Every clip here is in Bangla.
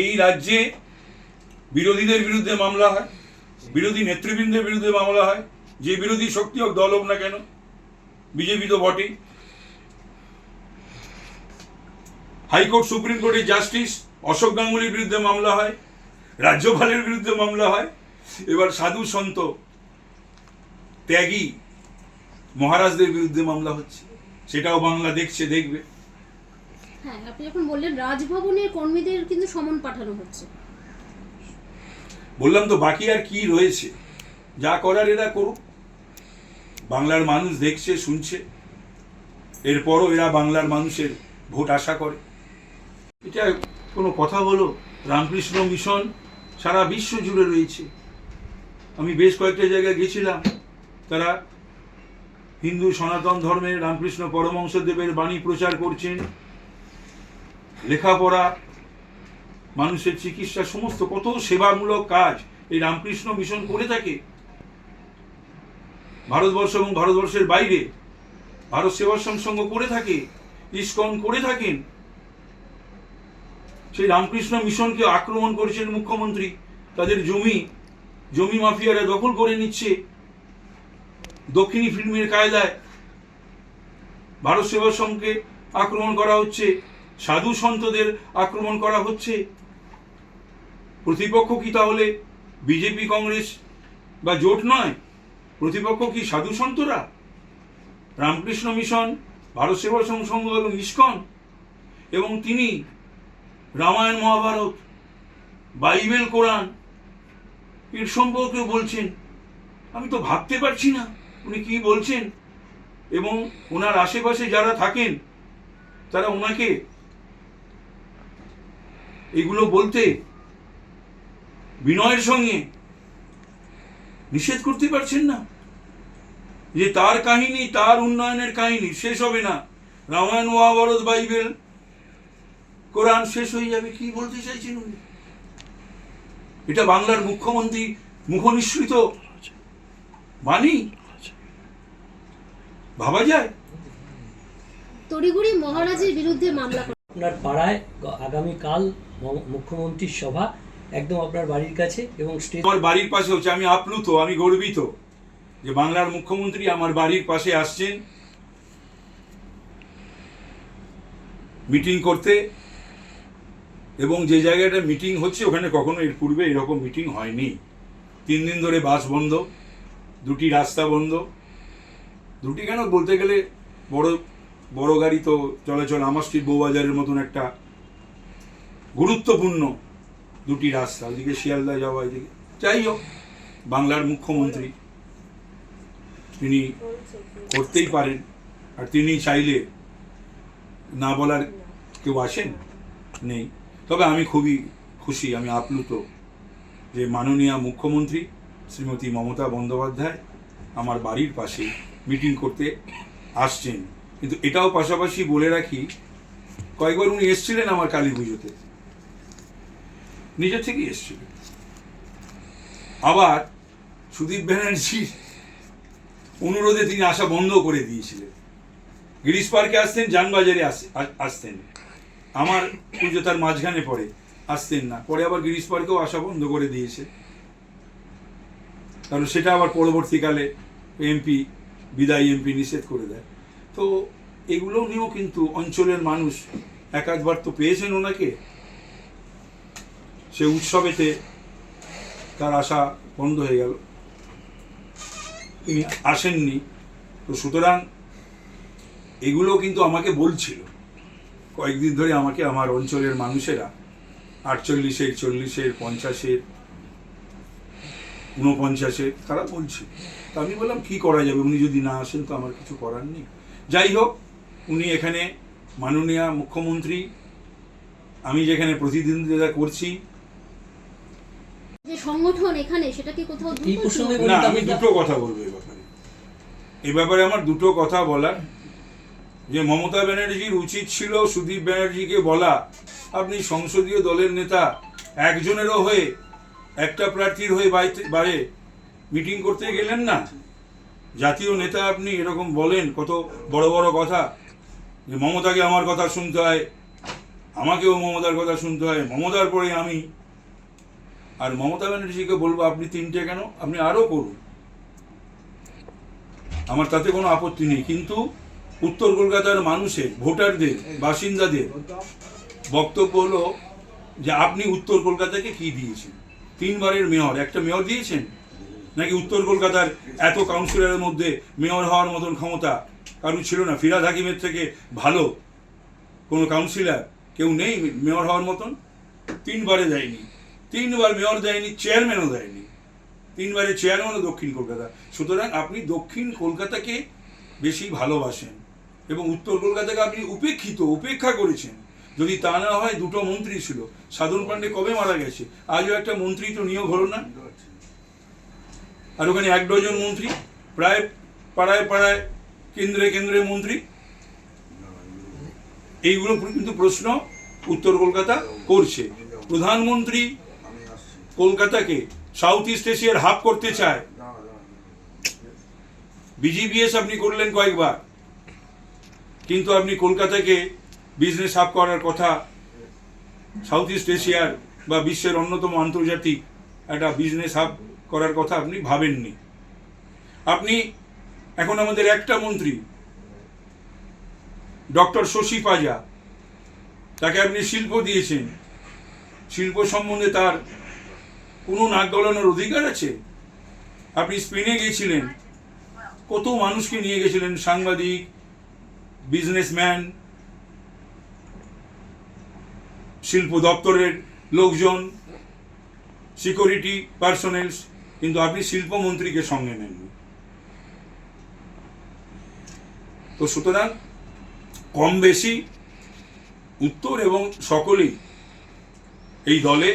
এই রাজ্যে বিরোধীদের বিরুদ্ধে মামলা হয়, বিরোধী নেতৃবৃন্দের বিরুদ্ধে মামলা হয়, যে বিরোধী শক্তি হোক দল হোক না কেন, বিজেপি তো বটেই। হাইকোর্ট, সুপ্রিম কোর্টের জাস্টিস, অশোক গাঙ্গুলির বিরুদ্ধে মামলা হয়, রাজ্যপালের বিরুদ্ধে মামলা হয়, এবার সাধু সন্ত ত্যাগী মহারাজদের বিরুদ্ধে মামলা হচ্ছে। সেটাও বাংলা দেখছে, দেখবে। হ্যাঁ আপনি যখন বললেন রাজভবনের কর্মীদের কিন্তু সমন পাঠানো হচ্ছে। বললাম তো, বাকি আর কি রয়েছে? যা করার এরা করুক। বাংলার মানুষ দেখছে, শুনছে। এরপরও এরা বাংলার মানুষের ভোট আশা করে। এটা কোনো কথা হলো রামকৃষ্ণ মিশন সারা বিশ্ব জুড়ে রয়েছে। আমি বেশ কয়েকটা জায়গায় গেছিলাম। তারা হিন্দু সনাতন ধর্মের রামকৃষ্ণ পরমহংসদেবের বাণী প্রচার করছেন। লেখাপড়া, মানুষের চিকিৎসা, সমস্ত কত সেবামূলক কাজ এই রামকৃষ্ণ মিশন করে থাকে। ভারতবর্ষ এবং ভারতবর্ষের বাইরে ভারত সেবাশ্রম সংঘ করে থাকে, ইস্কন করে থাকেন। সেই রামকৃষ্ণ মিশনকে আক্রমণ করেছেন মুখ্যমন্ত্রী। তাদের জমি জমি মাফিয়ারা দখল করে নিচ্ছে। দক্ষিণী ফিল্মের কায়দায় ভারত সেবাশ্রমকে আক্রমণ করা হচ্ছে। সাধু সন্তদের আক্রমণ করা হচ্ছে। প্রতিপক্ষ কি তাহলে বিজেপি, কংগ্রেস বা জোট নয়? প্রতিপক্ষ কি সাধু সন্তরা? রামকৃষ্ণ মিশন, ভারত সেবা সংঘ এবং ইস্কন এবং তিনি রামায়ণ মহাভারত, বাইবেল, কোরআন এর সম্পর্কে বলছেন। আমি তো ভাবতে পারছি না উনি কি বলছেন এবং ওনার আশেপাশে যারা থাকেন, তারা ওনাকে এগুলো বলতে বিনয়ের সঙ্গে নিষেধ করতে পারছেন না। যে তার কাহিনী, তার উন্নয়নের কাহিনী শেষ হবে না। রামায়ণ, মহাভারত, বাইবেল, কোরআন শেষ হয়ে যাবে, কি বলতে চাইছেন উনি? এটা বাংলার মুখ্যমন্ত্রী মুখনিসৃত বাণী? ভাবা যায়? তড়িঘড়ি মহারাজের বিরুদ্ধে মামলা আপনার পাড়ায় আগামীকাল মুখ্যমন্ত্রীর সভা একদম আপনার বাড়ির কাছে এবং স্টেজ আমার বাড়ির পাশে হচ্ছে, আমি আপ্লুত, আমি গর্বিত যে বাংলার মুখ্যমন্ত্রী আমার বাড়ির পাশে আসছেন। মিটিং করতে এবং যে জায়গাটা মিটিং হচ্ছে, ওখানে কখনো এর পূর্বে এরকম মিটিং হয়নি। তিন দিন ধরে বাস বন্ধ, দুটি রাস্তা বন্ধ। দুটি কেন বলতে গেলে বড় বড় গাড়ি তো চলাচল আমার স্ট্রিট বউবাজারের মতন একটা গুরুত্বপূর্ণ দুটি রাস্তা, ওইদিকে শিয়ালদা যাওয়া এদিকে যাই হোক, বাংলার মুখ্যমন্ত্রী, তিনি করতেই পারেন, আর তিনি চাইলে না বলার কেউ আসেন? নেই। তবে আমি খুবই খুশি, আমি আপ্লুত যে মাননীয় মুখ্যমন্ত্রী শ্রীমতী মমতা বন্দ্যোপাধ্যায় আমার বাড়ির পাশে মিটিং করতে আসছেন। কিন্তু এটাও পাশাপাশি বলে রাখি, কয়েকবার উনি এসেছিলেন আমার কালী পুজোতে। নিজের থেকেই এসেছিল আবার সুদীপ ব্যানার্জির অনুরোধে তিনি আসা বন্ধ করে দিয়েছিলেন। গিরিশ পার্কে আসতেন, যানবাজারে আস- আসতেন। আমার পুজো তার মাঝখানে পড়ে, আসতেন না। পরে আবার গিরিশ পার্কেও আসা বন্ধ করে দিয়েছে। কারণ সেটা আবার পরবর্তীকালে এমপি, বিদায়ী এমপি নিষেধ করে দেয়। তো এগুলো নিয়েও কিন্তু অঞ্চলের মানুষ এক একবার তো পেয়েছেন ওনাকে। সে উৎসবেতে তার আশা বন্ধ হয়ে গেল। তিনি আসেননি। তো সুতরাং এগুলো কিন্তু আমাকে বলছিল। কয়েকদিন ধরে আমাকে আমার অঞ্চলের মানুষেরা, আটচল্লিশের, চল্লিশের, পঞ্চাশের, ঊনপঞ্চাশের, তারা বলছে তা আমি বললাম, কি করা যাবে? উনি যদি না আসেন তো আমার কিছু করার নেই। যাই হোক উনি এখানে মাননীয় মুখ্যমন্ত্রী আমি যেখানে প্রতিদ্বন্দ্বিতা করছি। যে সংগঠন এখানে সেটা কি কোথাও এই প্রসঙ্গে না আমি দুটো কথা বলব এই ব্যাপারে। এই ব্যাপারে আমার দুটো কথা বলার। যে মমতা ব্যানার্জির উচিত ছিল সুদীপ ব্যানার্জিকে বলা। আপনি সংসদীয় দলের নেতা একজনেরও হয়ে একটা প্রার্থীর হয়ে বাইরে মিটিং করতে গেলেন না? জাতীয় নেতা আপনি এরকম বলেন, কত বড় বড় কথা। যে মমতাকে আমার কথা শুনতে হয়, আমাকেও মমতার কথা শুনতে হয়, মমতার পরে আমি। আর মমতা ব্যানার্জিকে বলব, আপনি তিনটে কেন? আপনি আরও করুন। আমার তাতে কোনো আপত্তি নেই, কিন্তু উত্তর কলকাতার মানুষের, ভোটারদের, বাসিন্দাদের বক্তব্য হলো যে, আপনি উত্তর কলকাতাকে কি দিয়েছেন? তিনবারের মেয়র, একটা মেয়র দিয়েছেন? নাকি উত্তর কলকাতার এত কাউন্সিলরের মধ্যে মেয়র হওয়ার মতন ক্ষমতা? কারণ ছিল না। ফিরাদ হাকিমের থেকে ভালো কোনো কাউন্সিলর কেউ নেই মেয়র হওয়ার মতন? তিনবারে দেয়নি। তিনবার মেয়র দেয়নি চেয়ারম্যানও দেয়নি। তিনবারে চেয়ারম্যানও দক্ষিণ কলকাতা। সুতরাং আপনি দক্ষিণ কলকাতাকে বেশি ভালোবাসেন এবং উত্তর কলকাতাকে আপনি উপেক্ষিত, উপেক্ষা করেছেন। যদি তা না হয়, দুটো মন্ত্রী ছিল। সাধন পান্ডে কবে মারা গেছে? আজও একটা মন্ত্রী তো নিয়োগ হলো না। আর ওখানে এক ডজন মন্ত্রী, প্রায় পাড়ায় পাড়ায়, কেন্দ্রে কেন্দ্রে মন্ত্রী। এইগুলো কিন্তু প্রশ্ন উত্তর কলকাতা করছে। প্রধানমন্ত্রী কলকাতাকে সাউথ ইস্ট এশিয়ার হাব করতে চায়। বিজিবিএস আপনি করলেন কয়েকবার। কিন্তু আপনি কলকাতাকে বিজনেস হাব করার কথা সাউথ ইস্ট এশিয়ার বা বিশ্বের অন্যতম আন্তর্জাতিক একটা বিজনেস হাব করার কথা আপনি ভাবেননি। আপনি এখন আমাদের একটা মন্ত্রী, ডক্টর শশী পাজা, তাকে আপনি শিল্প দিয়েছেন। শিল্প সম্বন্ধে তার কোনো নাক গলানোর অধিকার আছে? আপনি স্পেনে গিয়েছিলেন। কত মানুষকে নিয়ে গেছিলেন? সাংবাদিক, বিজনেসম্যান, শিল্প দপ্তরের লোকজন, সিকিউরিটি পার্সোনেলস। কিন্তু আপনি শিল্পমন্ত্রীকে সঙ্গে নেননি। তো সুতরাং কম বেশি উত্তর এবং সকলেই এই দলে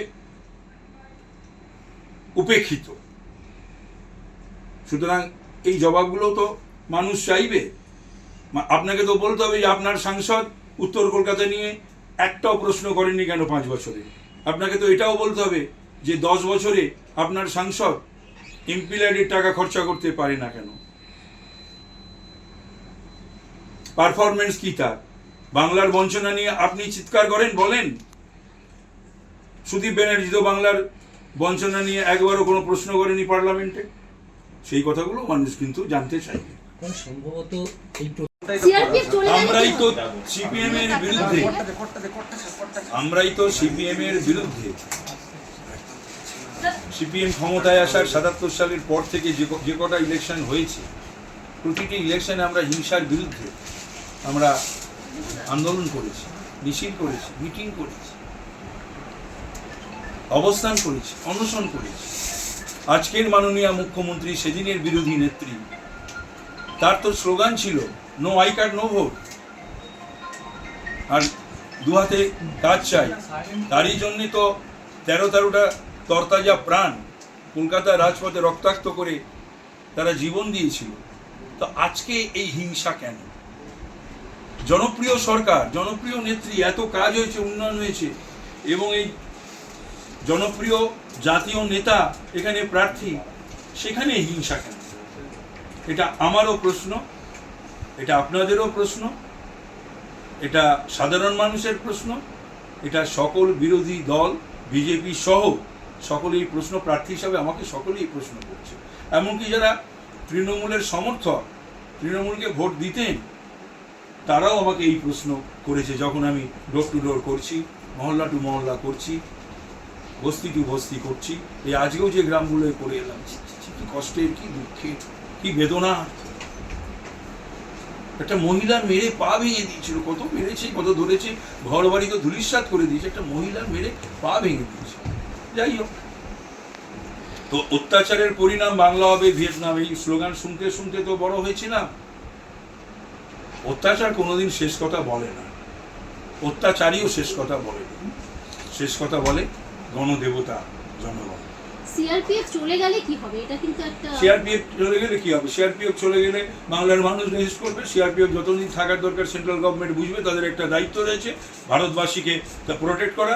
উপেক্ষিত। সুতরাং এই জবাবগুলো তো মানুষ চাইবে। আপনাকে তো বলতে হবে যে আপনার সাংসদ উত্তর কলকাতা নিয়ে একটাও প্রশ্ন করেননি কেন পাঁচ বছরে? আপনাকে তো এটাও বলতে হবে যে দশ বছরে আপনার সাংসদ এমপিল্যাডের টাকা খরচা করতে পারে না কেন? পারফরমেন্স কি তার? বাংলার বঞ্চনা নিয়ে আপনি চিৎকার করেন বলেন। সুদীপ ব্যানার্জি তো বাংলার বঞ্চনা নিয়ে একবারও কোনো প্রশ্ন করেনি পার্লামেন্টে। সেই কথাগুলো মানুষ কিন্তু জানতে চাইবে। সম্ভবত এই গেলে আমরাই তো সিপিএম এর বিরুদ্ধে। আমরাই তো সিপিএম এর বিরুদ্ধে। সিপিএম ক্ষমতায় আসার সাতাত্তর সালের পর থেকে যে কটা ইলেকশন হয়েছে, প্রতিটি ইলেকশনে আমরা হিংসার বিরুদ্ধে আমরা আন্দোলন করেছি, মিছিল করেছি, মিটিং করেছি, অবস্থান করেছি, অনশন করেছি। আজকের মাননীয় মুখ্যমন্ত্রী সেদিনের বিরোধী নেত্রী, তার তো স্লোগান ছিল no I card no vote আর দু হাতে কাজ চাই, তারই জন্যে তো তেরো তেরোটা তরতাজা প্রাণ কলকাতার রাজপথে রক্তাক্ত করে তারা জীবন দিয়েছিল। তো আজকে এই হিংসা কেন? জনপ্রিয় সরকার, জনপ্রিয় নেত্রী, এত কাজ হয়েছে, উন্নয়ন হয়েছে, এবং এই জনপ্রিয় জাতীয় নেতা, এখানে প্রার্থী, সেখানে হিংসা কেন? এটা আমারও প্রশ্ন, এটা আপনাদেরও প্রশ্ন, এটা সাধারণ মানুষের প্রশ্ন, এটা সকল বিরোধী দল, বিজেপি সহ সকলেই প্রশ্ন প্রার্থী হিসাবে আমাকে সকলেই প্রশ্ন করছে। এমনকি যারা তৃণমূলের সমর্থক, তৃণমূলকে ভোট দিতেন, তারাও আমাকে এই প্রশ্ন করেছে যখন আমি ডোর টু ডোর করছি, মহল্লা টু মহল্লা করছি, বস্তি টু বস্তি করছি। এই আজকেও যে গ্রামগুলোয় করে এলাম কি কষ্টের, কি দুঃখের, কি বেদনা একটা মহিলা মেরে পা ভেঙে দিয়েছিল, কত মেরেছে, কত ধরেছে ঘর বাড়ি তো ধুলিস্বাদ করে দিয়েছে, একটা মহিলা মেরে পা ভেঙে দিয়েছে। যাই হোক। তো অত্যাচারের পরিণাম বাংলা হবে ভিয়েতনাম। এই স্লোগান শুনতে শুনতে তো বড় হয়েছিলাম। অত্যাচার কোনোদিন শেষ কথা বলে না। অত্যাচারীও শেষ কথা বলে শেষ কথা বলে গণদেবতা জনগণ। সিআরপিএফ চলে গেলে কি হবে? এটা কিন্তু একটা সিআরপিএফ চলে গেলে কি হবে? সিআরপিএফ চলে গেলে বাংলার মানুষ রেজিস্ট করবে। সিআরপিএফ যতদিন থাকার দরকার সেন্ট্রাল গভর্নমেন্ট বুঝবে তাদের একটা দায়িত্ব রয়েছে। ভারতবাসীকে তা প্রোটেক্ট করা।